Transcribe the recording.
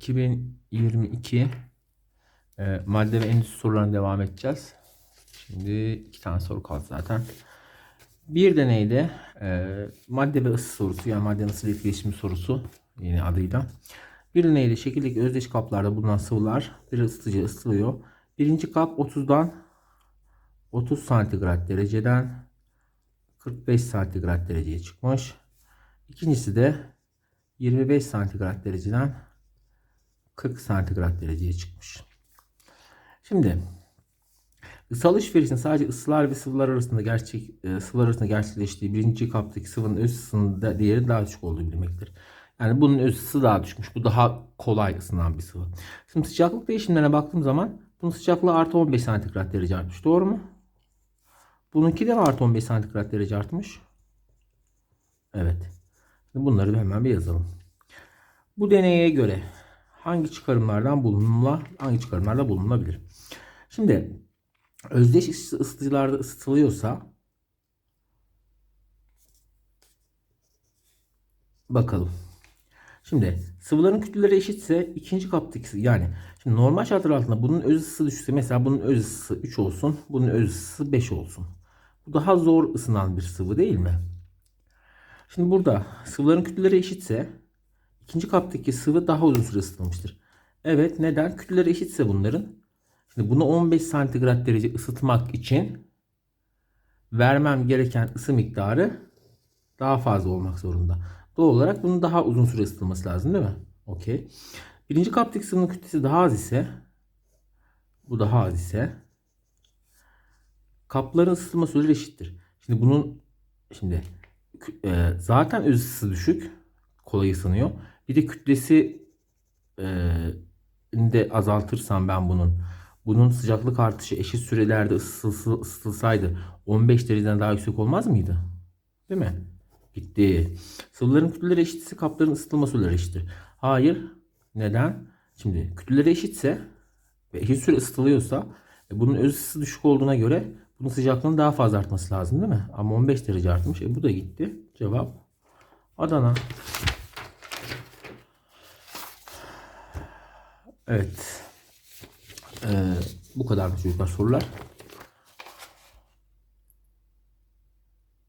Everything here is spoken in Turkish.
2022 e, madde ve endüstri sorularına devam edeceğiz. Şimdi iki tane soru kaldı zaten. Bir deneyde e, madde ve ısı sorusu yani madde ısı ile etkileşimi sorusu yeni adıyla. Bir deneyde şekildeki özdeş kaplarda bulunan sıvılar bir ısıtıcı ısıtılıyor. Birinci kap 30'dan 30 santigrat dereceden 45 santigrat dereceye çıkmış. İkincisi de 25 santigrat dereceden 40 santigrat dereceye çıkmış. Şimdi ısı alışverişinin sadece ısılar ve sıvılar arasında gerçek e, sıvılar arasında gerçekleştiği birinci kaptaki sıvının öz ısısının da değeri daha düşük olduğu bilinmektedir. Yani bunun öz ısısı daha düşmüş. Bu daha kolay ısınan bir sıvı. Şimdi sıcaklık değişimlerine baktığım zaman bunun sıcaklığı artı 15 santigrat derece artmış. Doğru mu? Bununki de artı 15 santigrat derece artmış? Evet. Bunları hemen bir yazalım. Bu deneye göre hangi çıkarımlardan bulunma, hangi çıkarımlarda bulunulabilir? Şimdi özdeş ısıtıcılarda ısıtılıyorsa bakalım. Şimdi sıvıların kütleleri eşitse ikinci kaptaki yani şimdi normal şartlar altında bunun öz ısısı düşse mesela bunun öz ısısı 3 olsun, bunun öz ısısı 5 olsun. Bu daha zor ısınan bir sıvı değil mi? Şimdi burada sıvıların kütleleri eşitse ikinci kaptaki sıvı daha uzun süre ısıtılmıştır. Evet neden? Kütleleri eşitse bunların. Şimdi bunu 15 santigrat derece ısıtmak için vermem gereken ısı miktarı daha fazla olmak zorunda. Doğal olarak bunun daha uzun süre ısıtılması lazım değil mi? Okey. Birinci kaptaki sıvının kütlesi daha az ise bu daha az ise kapların ısıtılma süreleri eşittir. Şimdi bunun şimdi e, zaten öz ısısı düşük. Kolay ısınıyor. Bir de kütlesi e, de azaltırsam ben bunun bunun sıcaklık artışı eşit sürelerde ısıtılsa, ısıtılsaydı 15 dereceden daha yüksek olmaz mıydı? Değil mi? Bitti. Sıvıların kütleleri eşitse kapların ısıtılma süreleri eşittir. Hayır. Neden? Şimdi kütleleri eşitse ve eşit süre ısıtılıyorsa e, bunun öz ısısı düşük olduğuna göre bunun sıcaklığının daha fazla artması lazım değil mi? Ama 15 derece artmış. E bu da gitti. Cevap Adana. Evet. Ee, bu kadar çocuklar sorular.